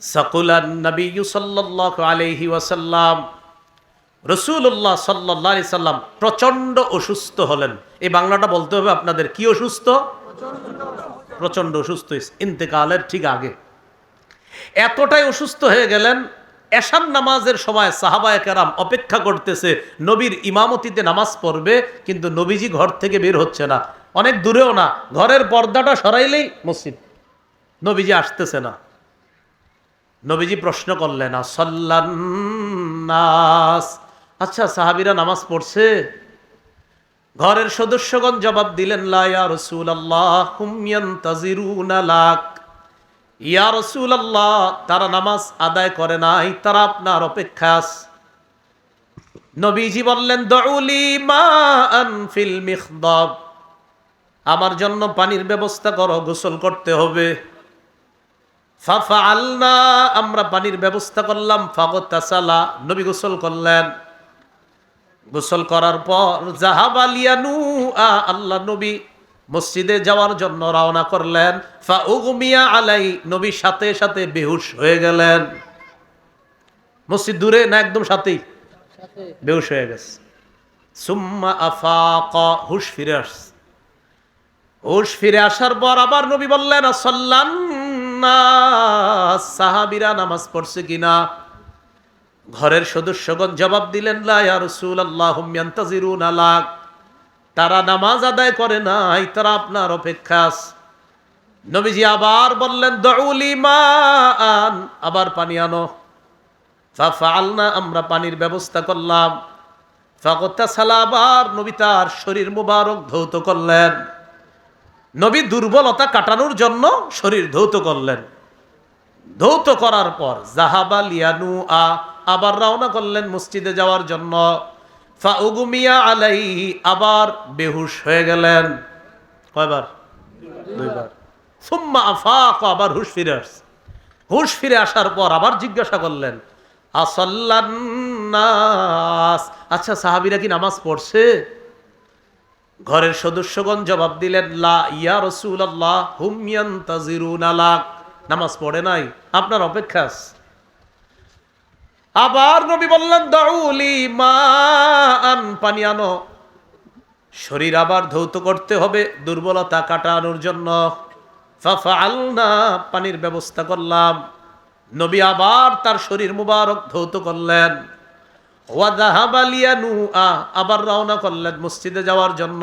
সাকুলান নবী সাল্লাহ আলহি ওয়াসাল্লাম রসুল্লাহ সাল্লাহ আলি সাল্লাম প্রচণ্ড অসুস্থ হলেন। এই বাংলাটা বলতে হবে আপনাদের, কি অসুস্থ? প্রচণ্ড অসুস্থ, ইন্তেকালের ঠিক আগে। এতটাই অসুস্থ হয়ে গেলেন এশান নামাজের সময় সাহাবায় কেরাম অপেক্ষা করতেছে, নবীর ইমামতিতে নামাজ পড়বে, কিন্তু নবীজি ঘর থেকে বের হচ্ছে না। অনেক দূরেও না, ঘরের পর্দাটা সরাইলেই মসজিদ। নবীজি আসতেছে না। নবীজি প্রশ্ন করলেন আসল্লান্নাস আচ্ছা সাহাবিরা নামাজ পড়ছে? ঘরের সদস্যগণ জবাব দিলেন, লা রাসূলুল্লাহ, হুম ইয়ান্তাজিরুনা লাক। ইয়া রাসূলুল্লাহ, তারা নামাজ আদায় করে নাই, তারা আপনার অপেক্ষা নবীজি বললেন দউলি মাআন ফিল মিখদাব। আমার জন্য পানির ব্যবস্থা করো, গোসল করতে হবে। ফাফালনা আমরা পানির ব্যবস্থা করলাম ফাগতাসালা নবী গোসল করলেন। গোসল করার পর জাহাবালিয়ানু আ আল্লাহ নবী মসজিদে যাওয়ার জন্য রওনা করলেন। ফা উগমিয়া আলাই নবী সাথে সাথে বেহুশ হয়ে গেলেন। মসজিদ দূরে না একদম সাথেই? বেহুশ হয়ে গেছে। সুম্মা আফাক হুশ ফিরে আসছে। হুশ ফিরে আসার পর আবার নবী বললেন সল্লান সাহাবিরা নামাজ পড়ছে কিনা? ঘরের সদস্যগণ জবাব দিলেন আলাক তারা নামাজ আদায় করে নাই, তারা আপনার অপেক্ষা নবীজি আবার বললেন মান আবার পানি আনো। ফাফালনা আমরা পানির ব্যবস্থা করলাম। ফাগতা সালা আবার নবী তার শরীর মুবারক ধৌত করলেন। নবী দুর্বলতা কাটানোর জন্য শরীর ধৌত করলেন। ধৌত করার পর জাহাবা লিয়ানু আ, আবার রওনা করলেন মসজিদে যাওয়ার জন্য। ফাউগুমিয়া আলাই আবার বেহুশ হয়ে গেলেন। কয়বার? দুইবার। সুম্মা আফাক, আবার হুশ ফিরে আসছে। হুশ ফিরে আসার পর আবার জিজ্ঞাসা করলেন আসল্লান্নাস আচ্ছা সাহাবিরা কি নামাজ পড়ছে? ঘরের সদস্যগণ জবাব দিলেন, লা ইয়া রসুল আল্লাহ হুমিয়ান নামাজ পড়ে নাই, আপনার অপেক্ষা আবার নবী বললেন দাউলি মান পানি আনো। শরীর আবার ধৌত করতে হবে, দুর্বলতা কাটানোর জন্য। পানির ব্যবস্থা করলাম। নবী আবার তার শরীর মুবারক ধৌত করলেন। আবার রওনা করলেন মসজিদে যাওয়ার জন্য।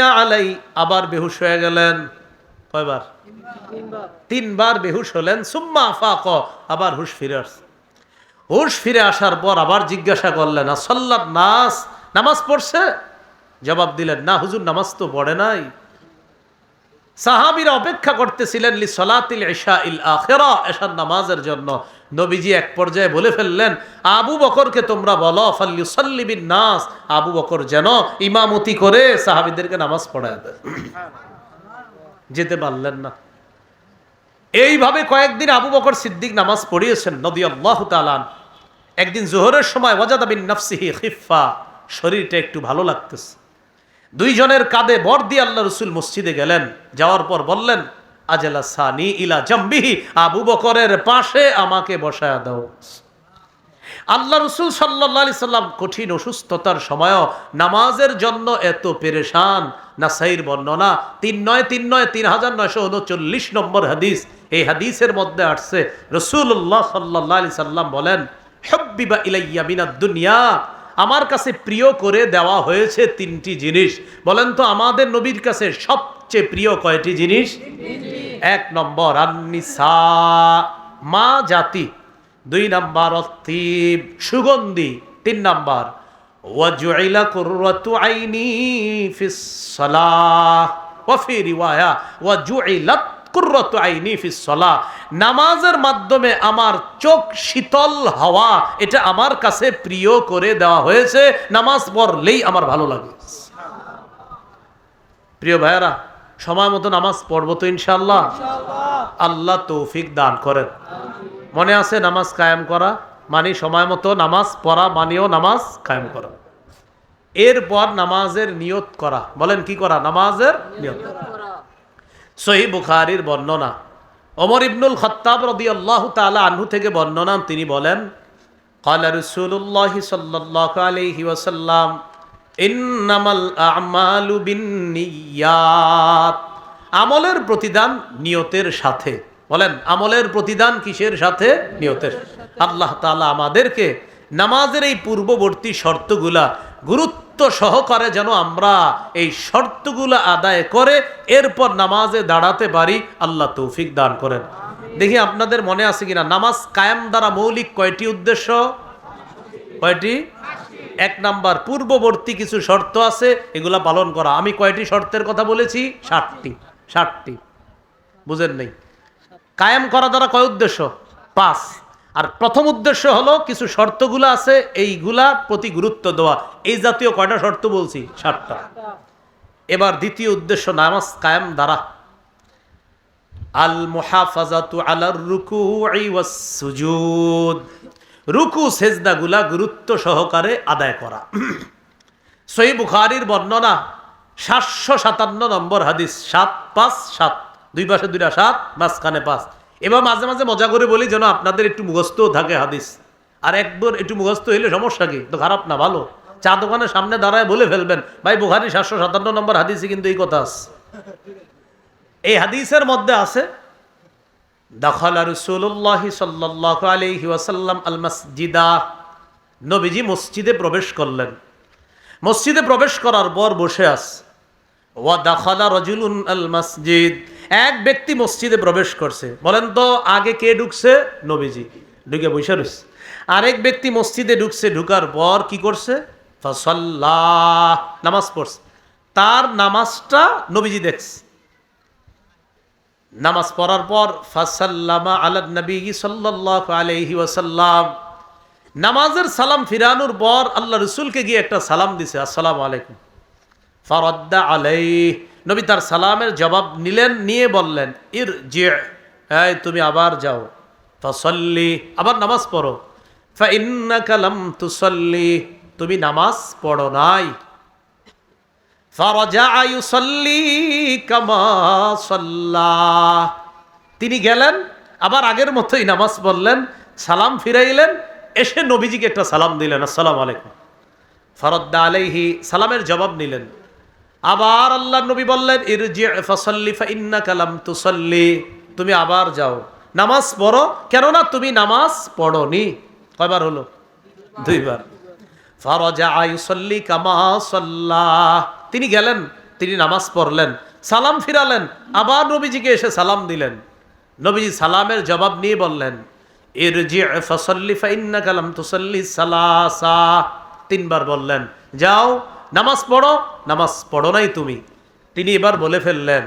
আলাই আবার বেহুশ হয়ে গেলেন। কয়বার? তিনবার। বেহুশ হলেন। সুম্মা ফাক আবার হুশ ফিরে আসছে। হুশ ফিরে আসার পর আবার জিজ্ঞাসা করলেন আসল্লাত নাস নামাজ পড়ছে? জবাব দিলেন না হুজুর নামাজ তো পড়ে নাই। সাহাবিরা অপেক্ষা করতেছিলেন লি সলাতিল ইশা ইল আখেরা, এশার নামাজের জন্য। নবীজি এক পর্যায়ে বলে ফেললেন, আবু বকরকে তোমরা বলো ফাল্লিউসাল্লিবিন নাস আবু বকর যেন ইমামতি করে সাহাবিদেরকে নামাজ পড়ায় দেয়। যেতে পারলেন না। এইভাবে কয়েকদিন আবু বকর সিদ্দিক নামাজ পড়িয়েছেন নদী আল্লাহ তালান একদিন জোহরের সময় ওয়াজাদাবিন নফসিহি খিফা শরীরটা একটু ভালো লাগতেছে। দুইজনের কাঁধে বর দিয়ে আল্লাহ রসুল মসজিদে গেলেন। যাওয়ার পর বললেন, আজেলা সানি ইলা জম্বিহি, আবু বকরের পাশে আমাকে বসায় দাও। আল্লাহ রসুল সাল্লাহ সাল্লাম কঠিন অসুস্থতার সময়ও নামাজের জন্য এত পেরেশান। নাসাইর বর্ণনা, তিন নয় তিন নয়, তিন হাজার নয়শো উনচল্লিশ নম্বর হাদিস। এই হাদিসের মধ্যে আসছে রসুল্লাহ সাল্লাহ সাল্লাম বলেন, হব্বিবা ইলাইয়া মিনাদ দুনিয়া আমার কাছে প্রিয় করে দেওয়া হয়েছে তিনটি জিনিস। বলেন তো, আমাদের নবীর কাছে সবচেয়ে প্রিয় কয়টি জিনিস? এক নম্বর মা জাতি। দুই নাম্বার অতীব সুগন্ধি। তিন নাম্বার, ওয়াজুইলা কুররাতু আইনি ফিস ওয়া ফি রিওয়ায়া নামাজের মাধ্যমে আমার চোখ শীতল হাওয়া, এটা আমার কাছে প্রিয় করে দেওয়া হয়েছে। নামাজ পড়লেই আমার ভালো লাগে। প্রিয় ভাইয়ারা, সময় মতো নামাজ পড়ব তো ইনশাল্লাহ আল্লাহ তৌফিক দান করেন। মনে আছে নামাজ কায়েম করা? মানে সময় মতো নামাজ পড়া, মানেও নামাজ কায়েম করা। এরপর নামাজের নিয়ত করা। বলেন কি করা? নামাজের নিয়ত সহি বুখারির বর্ণনা। অমর ইবনুল খত্তাব রদি আল্লাহ তালা আনহু থেকে বর্ণনা, তিনি বলেন, কালা রসুল্লাহ সাল্লাহ আলহি ওসাল্লাম ইন্নামাল আমালু আমলের প্রতিদান নিয়তের সাথে। বলেন, আমলের প্রতিদান কিসের সাথে? নিয়তের আল্লাহ তালা আমাদেরকে নামাজের এই পূর্ববর্তী শর্তগুলা গুরুত্ব সহকারে যেন আমরা এই শর্তগুলো আদায় করে এরপর নামাজে দাঁড়াতে পারি আল্লাহ তৌফিক দান করেন। দেখি আপনাদের মনে আছে কিনা নামাজ কায়েম দ্বারা মৌলিক কয়টি উদ্দেশ্য? কয়টি? এক নাম্বার পূর্ববর্তী কিছু শর্ত আছে এগুলা পালন করা। আমি কয়টি শর্তের কথা বলেছি? ষাটটি ষাটটি বুঝেন নেই? কায়েম করা দ্বারা কয় উদ্দেশ্য? পাঁচ। আর প্রথম উদ্দেশ্য হলো কিছু শর্তগুলো আছে, এইগুলা প্রতি গুরুত্ব দেওয়া। এই জাতীয় কয়টা শর্ত বলছি? ষাটটা এবার দ্বিতীয় উদ্দেশ্য, নামাজ কায়েম দ্বারা। আল মুহাফাজাতু আলার রুকু সুজুদ। রুকু, সেজদাগুলা গুরুত্ব সহকারে আদায় করা। সই বুখারির বর্ণনা, সাতশো সাতান্ন নম্বর হাদিস, সাত পাঁচ সাত। দুই পাশে দুইটা সাত, মাঝখানে পাঁচ। এবার মাঝে মাঝে মজা করে বলি যেন আপনাদের একটু মুখস্থও থাকে হাদিস। আর একবার একটু মুখস্থ হইলে সমস্যা কি? তো খারাপ না, ভালো। চা দোকানের সামনে দাঁড়ায় বলে ফেলবেন, ভাই বুখারি সাতশো সাতান্ন নম্বর হাদিসে কিন্তু এই কথা আছে। এই হাদিসের মধ্যে আছে আল নবীজি মসজিদে প্রবেশ করলেন। মসজিদে প্রবেশ করার পর বসে আস ওয়া দাখালা রজুলুন আল মসজিদ এক ব্যক্তি মসজিদে প্রবেশ করছে। বলেন তো, আগে কে ঢুকছে? নবীজি। ঢুকে বসে রয়েছে। আরেক ব্যক্তি মসজিদে ঢুকছে, ঢুকার পর কি করছে? ফসল্লাহ, নামাজ পড়ছে। তার নামাজটা নবীজি দেখছে। নামাজ পড়ার পর ফাসাল্লামা আলাদ নবী সাল্লাহ আলহি ওয়াসাল্লাম, নামাজের সালাম ফিরানোর পর আল্লাহ রসুলকে গিয়ে একটা সালাম দিছে, আসসালামু আলাইকুম। ফরদ্দা আলাই নবী তার সালামের জবাব নিলেন, নিয়ে বললেন ইর যে এই, তুমি আবার যাও, ফসল্লি, আবার নামাজ পড়ো। ফা কালাম তুসল্লি তুমি নামাজ পড়ো নাই। তিনি গেলেন, আবার আগের মতোই নামাজ পড়লেন, সালাম ফিরাইলেন, এসে নবীজিকে একটা সালাম দিলেন, আসসালাম আলাইকুম। ফরদ্দা আলাইহি সালামের জবাব নিলেন। আবার আল্লাহ নবী বললেন ইরজি কালাম তুসল্লি। তুমি আবার যাও। নামাজ পড়ো, কেননা তুমি নামাজ পড়নি। কয়বার হলো? দুইবার। ফরজা আয়ুসল্লি কামা তিনি গেলেন, তিনি নামাজ পড়লেন, সালাম ফিরালেন, আবার নবীজিকে এসে সালাম দিলেন। নবীজি সালামের জবাব নিয়ে বললেন ইরজি ফসল্লি ফাইন্না কালাম তুসল্লি সালাসা। তিনবার বললেন, যাও নামাজ পড়ো নামাজ পড়ো নাই তুমি। তিনি এবার বলে ফেললেন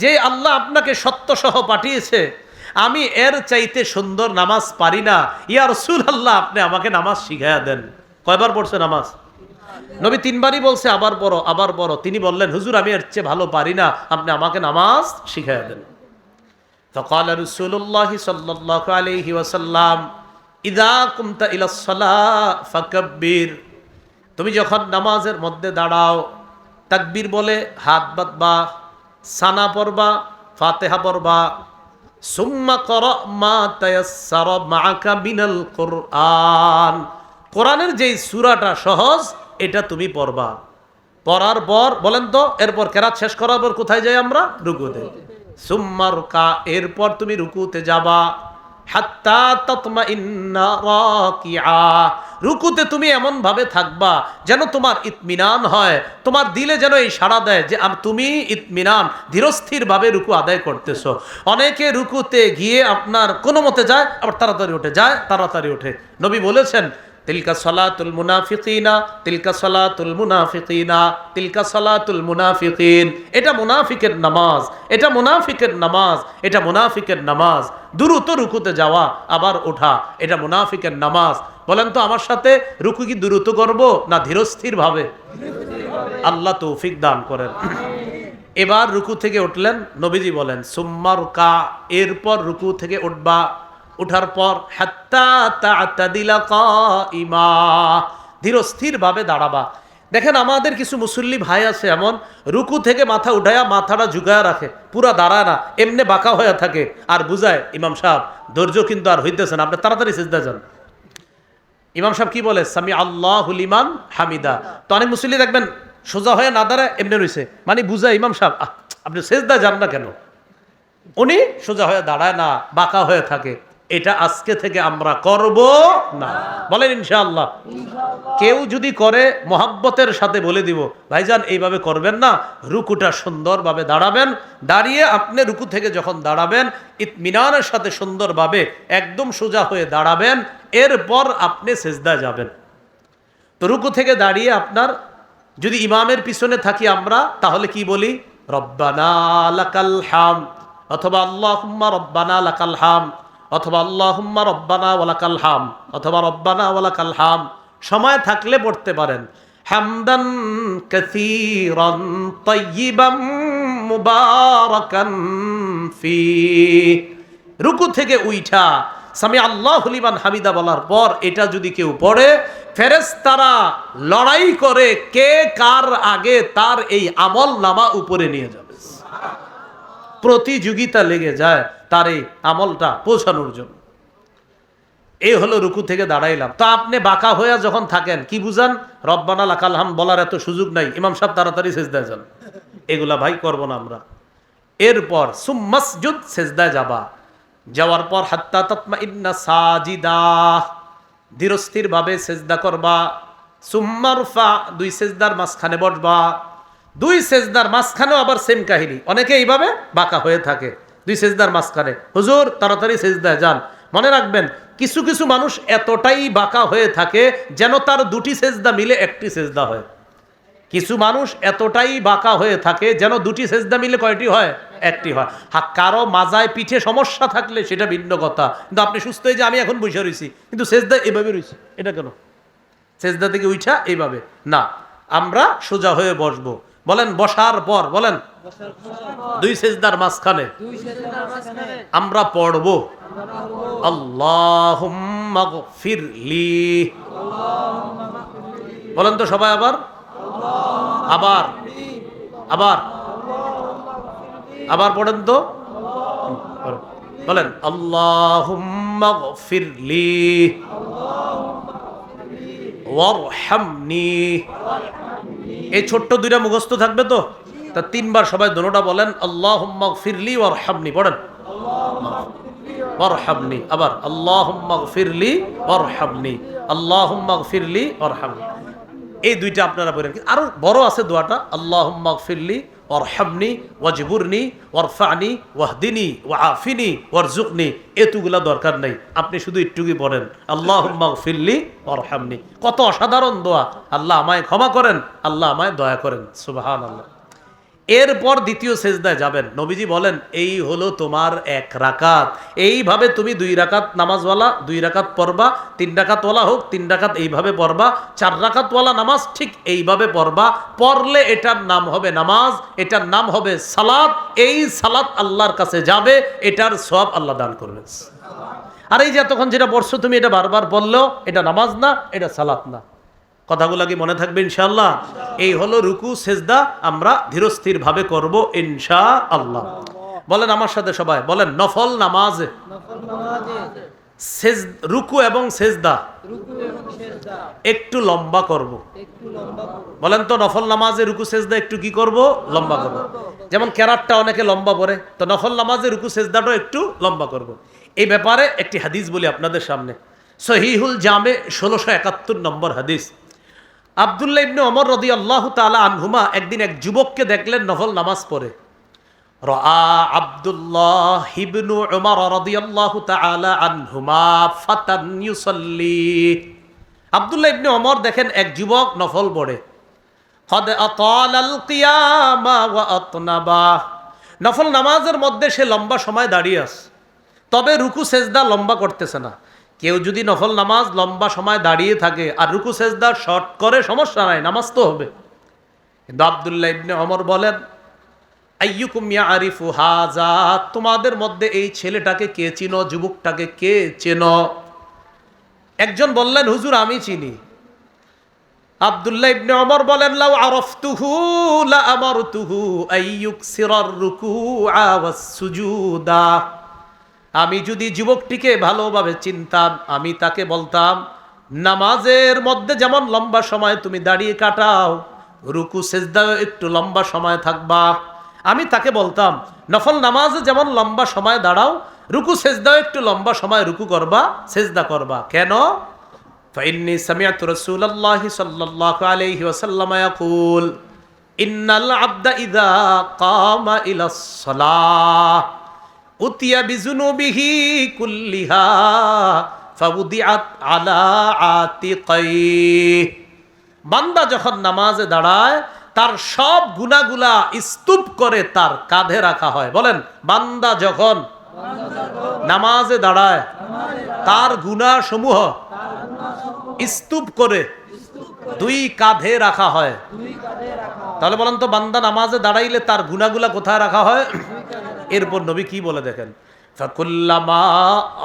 যে আল্লাহ আপনাকে সত্য সহ পাঠিয়েছে, আমি এর চাইতে সুন্দর নামাজ পারি না। ইয়া রসুল আল্লাহ আপনি আমাকে নামাজ শিখাইয়া দেন। কয়বার পড়ছে নামাজ? নবী তিনবারই বলছে আবার বড় আবার বড় তিনি বললেন হুজুর আমি এর চেয়ে ভালো পারি না আপনি আমাকে নামাজ শিখাইয়া দেন فقال رسول الله صلى الله عليه وسلم إذا قمت إلى الصلاة فكبر তুমি যখন নামাজের মধ্যে দাঁড়াও তাকবীর বলে হাত বাঁধবা সানা পড়বা ফাতেহা পড়বা সুম্মা কর মা তায়াসসার মাআকা বিনাল কোরআন কোরআনের যেই সূরাটা সহজ এটা তুমি পড়বা। পড়ার পর, বলেন তো, এরপর কেরাত শেষ করার পর কোথায় যাই আমরা? রুকুতে। সুম্মা রুকা, এরপর তুমি রুকুতে যাবা। রুকুতে তুমি এমন ভাবে থাকবা যেন তোমার ইতমিনান হয়। তোমার দিলে যেন এই সাড়া দেয় যে তুমি ইতমিনান ধীরস্থির ভাবে রুকু আদায় করতেছো। অনেকে রুকুতে গিয়ে আপনার কোনো মতে যায়, আবার তাড়াতাড়ি উঠে যায়, তাড়াতাড়ি ওঠে নবী বলেছেন তিলকা সলাতুল মুনাফিকিনা, তিলকা সলাতুল মুনাফিকিনা, তিলকা সলাতুল মুনাফিকিন। এটা মুনাফিকের নামাজ, এটা মুনাফিকের নামাজ, এটা মুনাফিকের নামাজ। দ্রুত রুকুতে যাওয়া, আবার ওঠা, এটা মুনাফিকের নামাজ। বলেন তো, আমার সাথে রুকু কি দ্রুত করব না ধীরস্থির ভাবে আল্লাহ তৌফিক দান করেন। এবার রুকু থেকে উঠলেন, নবীজি বলেন সুম্মার কা এরপর রুকু থেকে উঠবা। উঠার পর কাইমা ধীরস্থিরভাবে দাঁড়াবা। দেখেন আমাদের কিছু মুসল্লি ভাই আছে এমন, রুকু থেকে মাথা উঠায়া মাথাটা ঝুঁকায়া রাখে, পুরা দাঁড়ায় না, এমনি বাঁকা হয়ে থাকে। আর বুঝায়, ইমাম সাহেব, ধৈর্য কিন্তু আর হইতেছে না, আপনি তাড়াতাড়ি সিজদা যান। ইমাম সাহেব কি বলে? সামি আল্লাহ হুলিমান হামিদা। তো অনেক মুসল্লি দেখবেন, সোজা হয়ে না দাঁড়ায়, এমনি রয়েছে মানে বুঝায়, ইমাম সাহেব আপনি সেজদা যান না কেন? উনি সোজা হয়ে দাঁড়ায় না, বাঁকা হয়ে থাকে। এটা আজকে থেকে আমরা করব না। বলেন ইনশাআল্লাহ। কেউ যদি করে, মহাব্বতের সাথে বলে দিব, ভাইজান, এইভাবে করবেন না। রুকুটা সুন্দরভাবে দাঁড়াবেন। দাঁড়িয়ে আপনি রুকু থেকে যখন দাঁড়াবেন, ইতমিনানের সাথে সুন্দরভাবে একদম সোজা হয়ে দাঁড়াবেন। এরপর আপনি সেজদা যাবেন। তো রুকু থেকে দাঁড়িয়ে আপনার, যদি ইমামের পিছনে থাকি আমরা, তাহলে কি বলি? রব্বানা লাকাল হাম। অথবা আল্লাহুম্মা রব্বানা লাকাল হাম। অথবা আল্লাহুম্মা রব্বানা ওয়ালাকাল হাম, অথবা রব্বানা ওয়ালাকাল হাম, সময় থাকলে পড়তে পারেন। হামদান কাসীরান তাইয়িবাম মুবারাকান ফি। রুকু থেকে উইঠা, সামি আল্লাহ হলিমান হামিদা বলার পর এটা যদি কেউ পড়ে, ফেরেশতারা লড়াই করে কে কার আগে তার এই আমল নামা উপরে নিয়ে যাবে। প্রতিযোগিতা লেগে যায় তার এই আমলটা পৌঁছানোর জন্য। এই হলো রুকু থেকে দাঁড়াইলাম। তো আপনি বাঁকা হইয়া যখন থাকেন, কি বুঝান? রব্বানা লাকাল হাম বলার এত সুযোগ নাই। ইমাম সাহেব তাড়াতাড়ি সেজদায় যান। এগুলা ভাই করব না আমরা। এরপর সুম্মাসজুদ সেজদায় যাবা। যাওয়ার পর হাত্তা তৎমা ইন্না সাজিদা। ধীরস্থির ভাবে সেজদা করবা। সুম্মারফা দুই সেজদার মাঝখানে বসবা। দুই সেজদার মাঝখানেও আবার সেম কাহিনী। অনেকে এইভাবে বাঁকা হয়ে থাকে। দুই সেজদার মাঝখানে। হুজুর, তাড়াতাড়ি সেজদায় যান। মনে রাখবেন, কিছু কিছু মানুষ এতটাই বাঁকা হয়ে থাকে যেন তার দুটি সেজদা মিলে একটি সেজদা হয়। কিছু মানুষ এতটাই বাঁকা হয়ে থাকে যেন দুটি সেজদা মিলে কয়টি হয়? একটি হয়। হা, কারও মাজায় পিঠে সমস্যা থাকলে সেটা ভিন্ন কথা। কিন্তু আপনি সুস্থ হয়ে যে আমি এখন বসে রয়েছি কিন্তু সেজদা এভাবে রয়েছি এটা কেন? সেজদা থেকে উঠা এইভাবে। না, আমরা সোজা হয়ে বসবো। বলেন বসার পর বলেন। দুই সেজদার মাঝখানে। আমরা পড়ব। আল্লাহ ফিরলি বলেন তো সবাই আবার। আবার। আবার। আবার পড়েন তো। বলেন আল্লাহ ফিরলি ওয়ারহামনি। এই ছোট্ট দুইটা মুখস্থ থাকবে তো? তা তিনবার সবাই দোনোটা বলেন আল্লাহ ফিরলি ওর হামনি পড়েন আবার আল্লাহ ফিরলি আল্লাহ ফিরলি এই দুইটা আপনারা বলেন আরও বড় আছে দোয়াটা আল্লাহ ফিরলি ওরহামনি ওয়াজিবুরনি ওরফানি ওয়াহদিনি ওয়াফিনি ওয়ারজুকনি এতুগুলা দরকার নেই। আপনি শুধু একটুকুই বলেন আল্লাহ ফিল্লি অরহামনি কত অসাধারণ দোয়া। আল্লাহ আমায় ক্ষমা করেন, আল্লাহ আমায় দয়া করেন। সুবাহান আল্লাহ এরপর দ্বিতীয় সেজদায় যাবেন। নবীজি বলেন, এই হলো তোমার এক রাকাত। এইভাবে তুমি দুই রাকাত নামাজওয়ালা, দুই রাকাত পড়বা, তিন রাকাতওয়ালা হোক, তিন রাকাত এইভাবে পড়বা, চার রাকাতওয়ালা নামাজ ঠিক এইভাবে পড়বা। পড়লে এটার নাম হবে নামাজ, এটার নাম হবে সালাত। এই সালাত আল্লাহর কাছে যাবে, এটার সব আল্লাহ দান করবেন। আর এই যে এতক্ষণ যেটা বর্ষ তুমি এটা বারবার বললেও এটা নামাজ না, এটা সালাত না। কথাগুলো কি মনে থাকবে, ইনশাআল্লাহ। এই হলো রুকু, সেজদা, আমরা ধীরস্থির ভাবে করব ইনশা আল্লাহ বলেন আমার সাথে সবাই, বলেন, নফল নামাজে। রুকু এবং সেজদা একটু লম্বা করব। বলেন তো, নফল নামাজে রুকু, সেজদা একটু কি করব? লম্বা করব। যেমন ক্যারাটটা অনেকে লম্বা পড়ে, তো নফল নামাজে রুকু, সেজদাটাও একটু লম্বা করব। এই ব্যাপারে একটি হাদিস বলি আপনাদের সামনে। সহিহুল জামে ষোলোশো একাত্তর নম্বর হাদিস। আবদুল্লাহ ইবনে ওমর রদি আল্লাহ তালা আনহুমা একদিন এক যুবককে দেখলেন নফল নামাজ পড়ে। হিবনু ওমর দেখেন এক যুবক নফল পড়ে। নফল নামাজের মধ্যে সে লম্বা সময় দাঁড়িয়ে আছে। তবে রুকু, সেজদা লম্বা করতেছে না। কেউ যদি নফল নামাজ লম্বা সময় দাঁড়িয়ে থাকে আর রুকু সেজদা শর্ট করে, সমস্যা নাই, নামাজ তো হবে। কিন্তু আবদুল্লাহ ইবনে অমর বলেন, আইয়ুকুম ইয়ারিফু হাজা তোমাদের মধ্যে এই ছেলেটাকে কে চিনো, যুবকটাকে কে চেনো? একজন বললেন, হুজুর, আমি চিনি। আব্দুল্লাহ ইবনে ওমর বলেন, লাউ আরফতুহু লা আমারতুহু আইয়ুকসিরার রুকুআ ওয়াস সুজুদা। আমি যদি যুবকটিকে ভালোভাবে চিনতাম আমি তাকে বলতাম নামাজের মধ্যে যেমন লম্বা সময় তুমি দাঁড়িয়ে কাটাও রুকু সেজদাও একটু লম্বা সময় থাকবা আমি তাকে বলতাম নফল নামাজে যেমন লম্বা সময় দাঁড়াও রুকু সেজদাও একটু লম্বা সময় রুকু করবা সেজদা করবা কেন فإني سمعت رسول الله صلى الله عليه وسلم يقول إن العبد إذا قام إلى الصلاة উতিয়া বিজুনুবিহি কুল্লিহা ফাউদিআত আলা আতিকাই বান্দা যখন নামাজে দাঁড়ায়, তার সব গুণাগুলা স্তূপ করে তার কাঁধে রাখা হয়। বলেন, বান্দা যখন নামাজে দাঁড়ায়, তার গুণা স্তূপ করে দুই কাঁধে রাখা হয় তাহলে বলেন তো বান্দা নামাজে দাঁড়াইলে তার গুনাগুলা কোথায় রাখা হয় এরপর নবী কি বলে দেখেন فكلما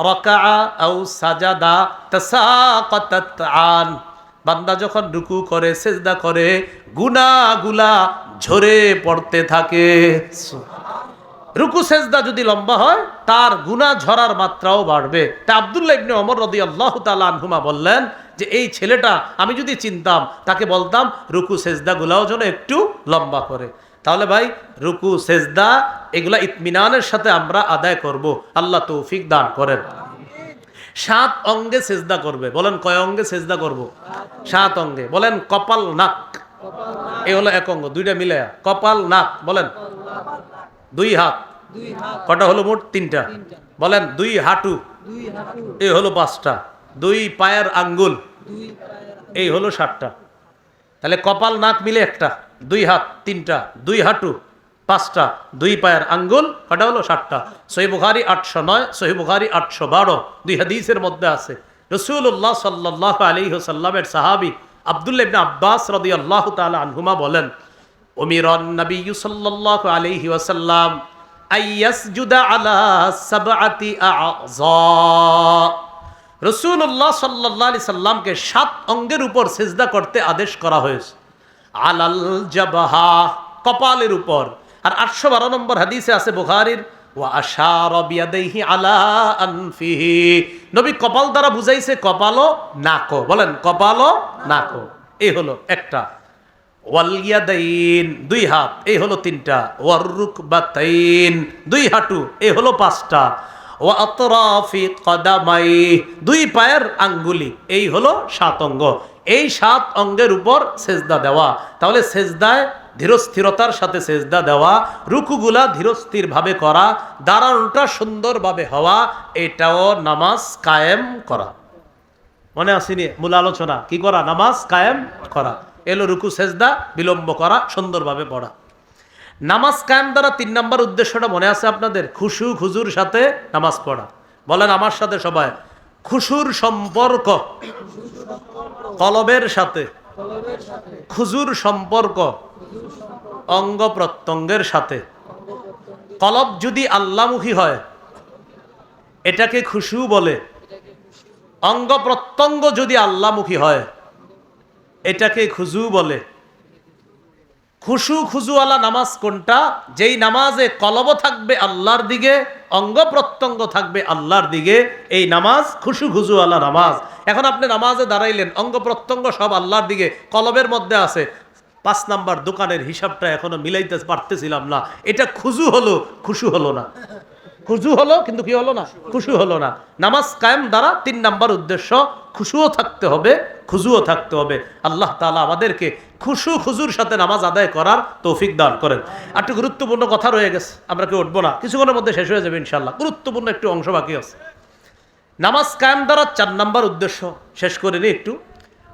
ركع أو سجد تساقطت عن বান্দা যখন রুকু করে সেজদা করে গুনাগুলা ঝরে পড়তে থাকে রুকু সেজদা যদি লম্বা হয় তার গুনাহ ঝরার মাত্রাও বাড়বে তা আব্দুল্লাহ ইবনে ওমর রাদিয়াল্লাহু তাআলা আনহুমা বললেন যে এই ছেলেটা আমি যদি চিনতাম, তাকে বলতাম, রুকু, সেজদা গুলাও যেন একটু লম্বা করে। তাহলে ভাই, রুকু, সেজদা, এগুলা ইতমিনানের সাথে আমরা আদায় করব। আল্লাহ তৌফিক দান করেন। সাত অঙ্গে সেজদা করবে। বলেন, কয় অঙ্গে সেজদা করব? সাত অঙ্গে। বলেন, কপাল নাক। এ হলো এক অঙ্গ, দুইটা মিলে কপাল নাক, বলেন। দুই হাত। কটা হলো মোট? তিনটা। বলেন, দুই হাঁটু। এই হলো পাঁচটা। দুই পায়ের আঙ্গুল। এই হলো সাতটা। তাহলে কপাল নাক মিলে একটা। দুই হাত তিনটা। দুই হাঁটু পাঁচটা। দুই পায়ের আঙ্গুল কটা হলো সাতটা? সহি বুখারি আটশো নয় সহি বুখারি আটশো বারো। দুই হাদিসের মধ্যে আছে। রসুল্লাহ সাল্লাহ আলী সাল্লামের সাহাবি আবদুল্লাহ ইবনে আব্বাস রদি আল্লাহ তালা আনহুমা বলেন উমিরন নবী সাল্লাল্লাহু আলাইহি ওয়াসাল্লাম আইয়াসজুদা আলা সাবআতি আযা রসুল্লাহ সাল্লাহ আলি সাল্লামকে সাত অঙ্গের উপর সেজদা করতে আদেশ করা হয়েছে। আলাল জাবাহা, কপালের উপর। আর আটশো বারো নম্বর হাদিসে আছে বুখারির নবী কপাল দ্বারা বুঝাইছে, কপালও নাকো বলেন, কপালও নাকো এই হলো একটা। ওয়ালিয়াদাইন দুই হাত। এই হলো তিনটা। ওয়ারুক বাতাইন দুই হাঁটু। এই হলো পাঁচটা। ও আতরাফি কদামাই, দুই পায়ের আঙ্গুলি, এই হলো সাত অঙ্গ। এই সাত অঙ্গের উপর সেজদা দেওয়া। তাহলে সেজদায় ধীরস্থিরতার সাথে সেজদা দেওয়া, রুকুগুলা ধীরস্থিরভাবে করা, দাঁড়ানোটা সুন্দরভাবে হওয়া, এটাও নামাজ কায়েম করা। মনে আসেনি মূল আলোচনা? কি করা? নামাজ কায়েম করা। এলো রুকু, সেজদা, বিলম্ব করা, সুন্দরভাবে পড়া। নামাজ কায়েম দ্বারা তিন নম্বর উদ্দেশ্যটা মনে আছে আপনাদের? খুশু খুজুর সাথে নামাজ পড়া। বলেন আমার সাথে সবাই, খুশুর সম্পর্ক কলবের সাথে, খুজুর সম্পর্ক অঙ্গ প্রত্যঙ্গের সাথে। কলব যদি আল্লামুখী হয়, এটাকে খুশু বলে। অঙ্গ প্রত্যঙ্গ যদি আল্লামুখী হয়, এটাকে খুজু বলে। খুশু খুজুওয়ালা নামাজ কোনটা? যেই নামাজে কলব থাকবে আল্লাহর দিকে, অঙ্গ প্রত্যঙ্গ থাকবে আল্লাহর দিকে, এই নামাজ খুশু খুজুওয়ালা নামাজ। এখন আপনি নামাজে দাঁড়াইলেন, অঙ্গ প্রত্যঙ্গ সব আল্লাহর দিকে, কলবের মধ্যে আছে। পাঁচ নাম্বার দোকানের হিসাবটা এখনও মিলাইতে পারতেছিলাম না। এটা খুজু হলো, খুশু হলো না। খুশু হলো, কিন্তু কি হলো না? খুশু হলো না। নামাজ কায়েম দ্বারা তিন নাম্বার উদ্দেশ্য, খুশুও থাকতে হবে খুজুও থাকতে হবে। আল্লাহ তালা আমাদেরকে খুশু খুজুর সাথে নামাজ আদায় করার তৌফিক দান করেন। একটু গুরুত্বপূর্ণ কথা রয়ে গেছে, আমরা কেউ উঠবো না। কিছুক্ষণের মধ্যে শেষ হয়ে যাবে ইনশাল্লাহ গুরুত্বপূর্ণ একটু অংশ বাকি আছে। নামাজ কায়েম দ্বারা চার নাম্বার উদ্দেশ্য। শেষ করে নিই একটু।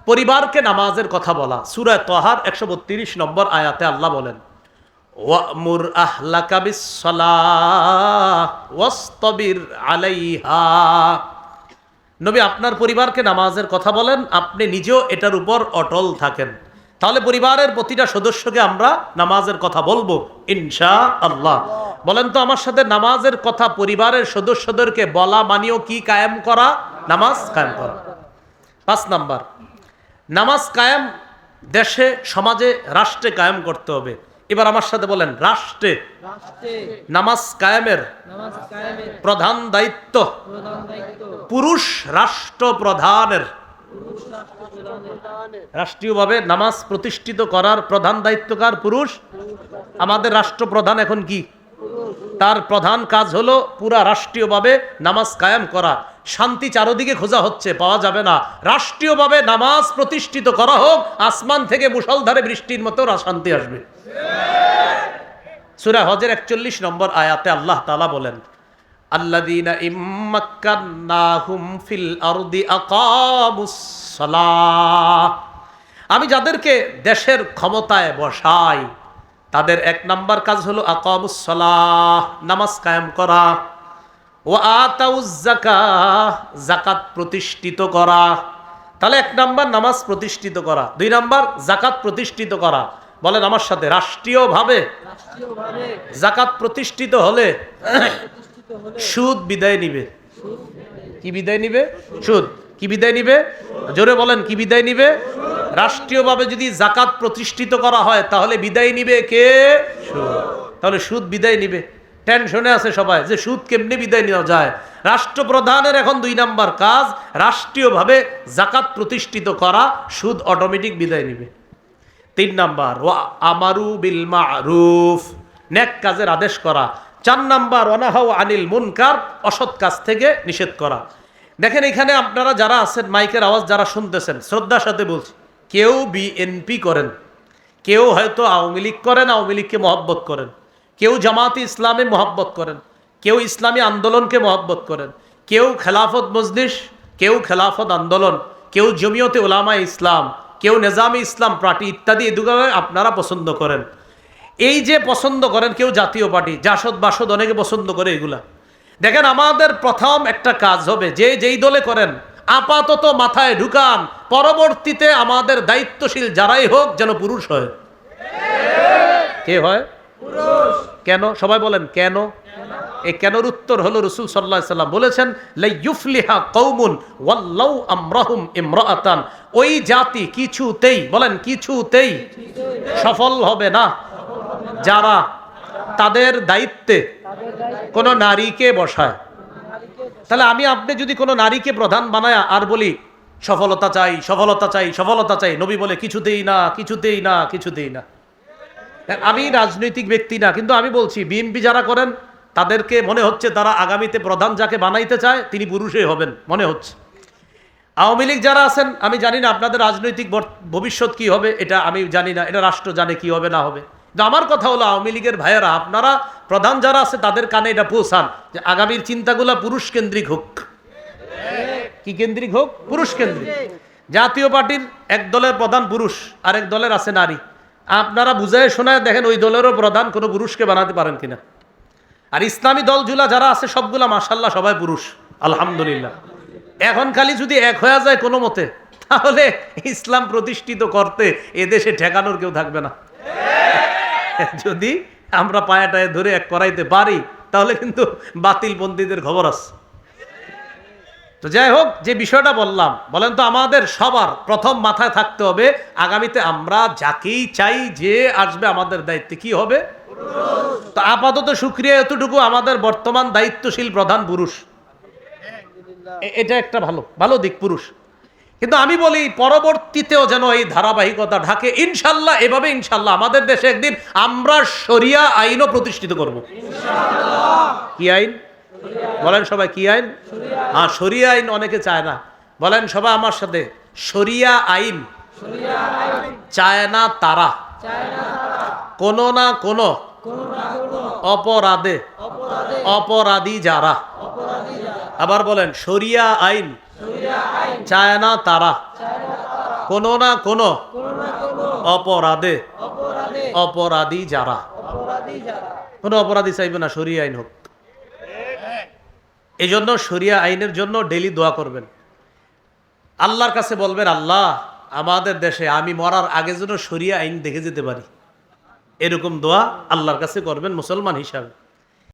পরিবারকে নামাজের কথা বলা। সুরায় তহার একশো বত্রিশ নম্বর আয়াতে আল্লাহ বলেন আলাইহা। নবী আপনার পরিবারকে নামাজের কথা বলেন, আপনি নিজেও এটার উপর অটল থাকেন। তাহলে পরিবারের প্রতিটা সদস্যকে আমরা নামাজের কথা বলব ইনশা আল্লাহ বলেন তো, আমার সাথে নামাজের কথা পরিবারের সদস্যদেরকে বলা মানিও কি কায়েম করা? নামাজ কায়েম করা। পাঁচ নাম্বার, নামাজ কায়েম দেশে, সমাজে, রাষ্ট্রে কায়েম করতে হবে। এবার আমার সাথে বলেন রাষ্ট্রে নামাজ কায়েমের প্রধান দায়িত্ব পুরুষ রাষ্ট্র প্রধানের। রাষ্ট্রীয়ভাবে নামাজ প্রতিষ্ঠিত করার প্রধান দায়িত্বকার পুরুষ। আমাদের রাষ্ট্রপ্রধান এখন কি? তার প্রধান কাজ হলো পুরা রাষ্ট্রীয়ভাবে নামাজ কায়েম করা। শান্তি চারদিকে খোঁজা হচ্ছে, পাওয়া যাবে না। রাষ্ট্রীয়ভাবে নামাজ প্রতিষ্ঠিত করা হোক, আসমান থেকে মুসলধারে বৃষ্টির মতো শান্তি আসবে। সুরা হজের একচল্লিশ নম্বর আয়াতে আল্লাহ তালা বলেন আল্লাদিনা আমি যাদেরকে দেশের ক্ষমতায় বসাই তাদের এক নাম্বার কাজ হলো আকামুস সালাহ নামাজ কায়েম করা। ও আতাউজ জাকাহ জাকাত প্রতিষ্ঠিত করা। তাহলে এক নাম্বার নামাজ প্রতিষ্ঠিত করা দুই নাম্বার জাকাত প্রতিষ্ঠিত করা। বলেন আমার সাথে রাষ্ট্রীয়ভাবে জাকাত প্রতিষ্ঠিত হলে সুদ বিদায় নিবে। কি বিদায় নিবে? সুদ। কি বিদায় নিবে? জোরে বলেন, কি বিদায় নিবে? রাষ্ট্রীয়ভাবে যদি জাকাত প্রতিষ্ঠিত করা হয়, তাহলে বিদায় নিবে কে? তাহলে সুদ বিদায় নিবে। টেনশনে আছে সবাই যে সুদ কেমনি বিদায় নেওয়া যায়? রাষ্ট্রপ্রধানের এখন দুই নাম্বার কাজ, রাষ্ট্রীয়ভাবে জাকাত প্রতিষ্ঠিত করা, সুদ অটোমেটিক বিদায় নিবে। তিন নাম্বার, ওয়া আমারু বিল মারুফ। নেক কাজের আদেশ করা। চার নাম্বার অনাহাও আনিল মুনকার, অসৎ কাজ থেকে নিষেধ করা। দেখেন এখানে আপনারা যারা আছেন, মাইকের আওয়াজ যারা শুনতেছেন, শ্রদ্ধার সাথে বলছি, কেউ বিএনপি করেন, কেউ হয়তো আওয়ামী লীগ করেন, আওয়ামী লীগকে মহব্বত করেন, কেউ জামাতে ইসলামে মহব্বত করেন, কেউ ইসলামী আন্দোলনকে মহব্বত করেন, কেউ খেলাফত মজলিস, কেউ খেলাফত আন্দোলন, কেউ জমিয়তে ওলামা ইসলাম, কেউ নেজামে ইসলাম পার্টি ইত্যাদি এগুলো আপনারা পছন্দ করেন। এই যে পছন্দ করেন কেউ জাতীয় পার্টি, জাসদ বাসদ অনেকে পছন্দ করে এগুলা। দেখেন আমাদের প্রথম একটা কাজ হবে, যে যেই দলে করেন, আপাতত মাথায় ঢুকান, পরবর্তীতে আমাদের দায়িত্বশীল যারাই হোক যেন পুরুষ হয়। কে হয়? কেন? সবাই বলেন, কেন? এই কেনর উত্তর হলো রসুল সাল্লাহ বলেছেন, লাইয়ুফলিহা কৌমুন ওয়াল্লাউ আমরাহুম ইমরাআতান ওই জাতি কিছুতেই, বলেন, কিছুতেই সফল হবে না। যারা তাদের দায়িত্বে কোনো নারীকে বসায়। তাহলে আমি আপনি যদি কোনো নারীকে প্রধান বানায় আর বলি, সফলতা চাই সফলতা চাই সফলতা চাই, নবী বলে কিছুতেই না কিছুতেই না কিছুতেই না। আমি রাজনৈতিক ব্যক্তি না, কিন্তু আমি বলছি বিএনপি যারা করেন, তাদেরকে মনে হচ্ছে তারা আগামীতে প্রধান যাকে বানাইতে চায়, তিনি পুরুষই হবেন, মনে হচ্ছে। আওয়ামী লীগ যারা আছেন, আমি জানি না আপনাদের রাজনৈতিক ভবিষ্যৎ কি হবে, এটা আমি জানি না, এটা রাষ্ট্র জানে কি হবে, না হবে। আমার কথা হলো আওয়ামী লীগের ভাইয়েরা, আপনারা প্রধান যারা আছে তাদের কানে এটা পৌঁছান যে আগামীর চিন্তাগুলো পুরুষ কেন্দ্রিক হোক। কি কেন্দ্রিক হোক? পুরুষ কেন্দ্রিক জাতীয় পার্টির এক দলের প্রধান পুরুষ, আরেক দলের আছে নারী। আপনারা বুঝায় শোনায় দেখেন ওই দলেরও প্রধান কোনো পুরুষকে বানাতে পারেন কিনা। আর ইসলামী দলগুলা যারা আছে, সবগুলা মাসাল্লাহ সবাই পুরুষ। আলহামদুলিল্লাহ। এখন খালি যদি এক হয়ে যায় কোনো মতে, তাহলে ইসলাম প্রতিষ্ঠিত করতে এদেশে ঠেকানোর কেউ থাকবে না। যদি আমরা পায়াটায় ধরে এক করাইতে পারি, তাহলে কিন্তু বাতিল বন্দীদের খবর আছে। তো যাই হোক, যে বিষয়টা বললাম, বলেন তো আমাদের সবার প্রথম মাথায় থাকতে হবে, আগামীতে আমরা যাকেই চাই যে আসবে আমাদের দায়িত্বে, কি হবে? তো আপাতত সুক্রিয়া এতটুকু আমাদের বর্তমান দায়িত্বশীল প্রধান পুরুষ। এটা একটা ভালো ভালো দিক পুরুষ। কিন্তু আমি বলি, পরবর্তীতেও যেন এই ধারাবাহিকতা ঢাকে, ইনশাল্লাহ, এভাবে ইনশাল্লাহ আমাদের দেশে একদিন আমরা শরিয়া আইনও প্রতিষ্ঠিত করব। কি আইন? বলেন সবাই, কি আইন? হ্যাঁ শরিয়া আইন অনেকে চায় না। বলেন সবাই আমার সাথে, শরিয়া আইন চায় না তারা। কোনো না কোনো অপরাধে অপরাধী যারা। আবার বলেন, শরিয়া আইন চায় না তারা। কোনো না কোনো অপরাধে অপরাধী যারা। কোনো অপরাধী চাইবে না, শরিয়া আইন হোক। এই জন্য শরিয়া আইনের জন্য ডেলি দোয়া করবেন। আল্লাহর কাছে বলবেন, আল্লাহ, আমাদের দেশে আমি মরার আগে যেন সরিয়া আইন দেখে যেতে পারি। এরকম দোয়া আল্লাহর কাছে করবেন মুসলমান হিসাবে।